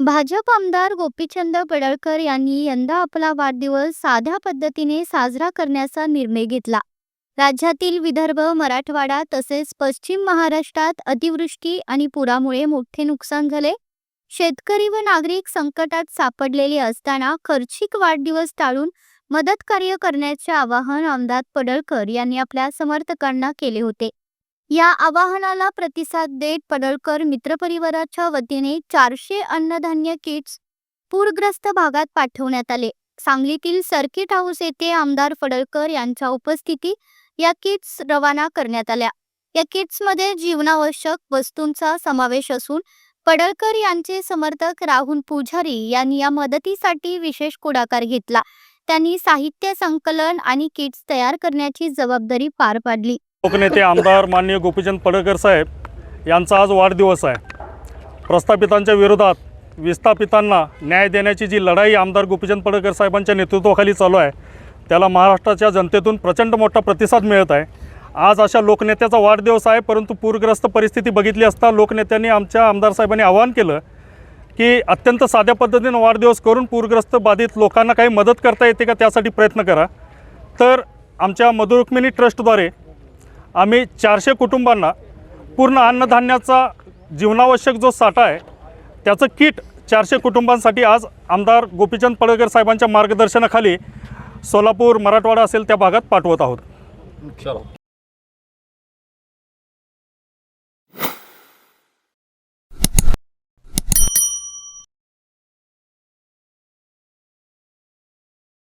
भाजप आमदार गोपीचंद पडळकर यांनी यंदा आपला वाढदिवस साध्या पद्धतीने साजरा करण्याचा निर्णय घेतला. राज्यातील विदर्भ मराठवाडा तसेच पश्चिम महाराष्ट्रात अतिवृष्टी आणि पुरामुळे मोठे नुकसान झाले. शेतकरी व नागरिक संकटात सापडलेले असताना खर्चिक वाढदिवस टाळून मदत कार्य करण्याचे आवाहन आमदार पडळकर यांनी आपल्या समर्थकांना केले होते. या आवाहनाला प्रतिसाद देत पडळकर मित्रपरिवाराच्या वतीने चारशे अन्नधान्य किट्स पूरग्रस्त भागात पाठवण्यात आले. सांगलीतील सर्किट हाऊस येथे आमदार फडळकर यांच्या उपस्थिती या किट्स रवाना करण्यात आल्या. या किट्समध्ये जीवनावश्यक वस्तूंचा समावेश असून पडळकर यांचे समर्थक राहुल पुजारी यांनी या मदतीसाठी विशेष पुढाकार घेतला. त्यांनी साहित्य संकलन आणि किट्स तयार करण्याची जबाबदारी पार पाडली. लोकनेते आमदार माननीय गोपीचंद पडळकर साहेब यांचा आज वाढदिवस आहे. प्रस्थापितांच्या विरोधात विस्थापितांना न्याय देण्याची जी लढाई आमदार गोपीचंद पडळकर साहेबांच्या नेतृत्वाखाली चालू आहे त्याला महाराष्ट्राच्या जनतेतून प्रचंड मोठा प्रतिसाद मिळत आहे. आज अशा लोकनेत्याचा वाढदिवस आहे परंतु पूरग्रस्त परिस्थिती बघितली असता लोकनेत्यांनी आमच्या आमदार साहेबांनी आवाहन केलं की अत्यंत साध्या पद्धतीनं वाढदिवस करून पूरग्रस्त बाधित लोकांना काही मदत करता येते का त्यासाठी प्रयत्न करा. तर आमच्या मधुरुक्मिणी ट्रस्टद्वारे आम्ही चारशे कुटुंबांना पूर्ण अन्नधान्याचा जीवनावश्यक जो साठा आहे त्याचं किट चारशे कुटुंबांसाठी आज आमदार गोपीचंद पडळकर साहेबांच्या मार्गदर्शनाखाली सोलापूर मराठवाडा असेल त्या भागात पाठवत आहोत.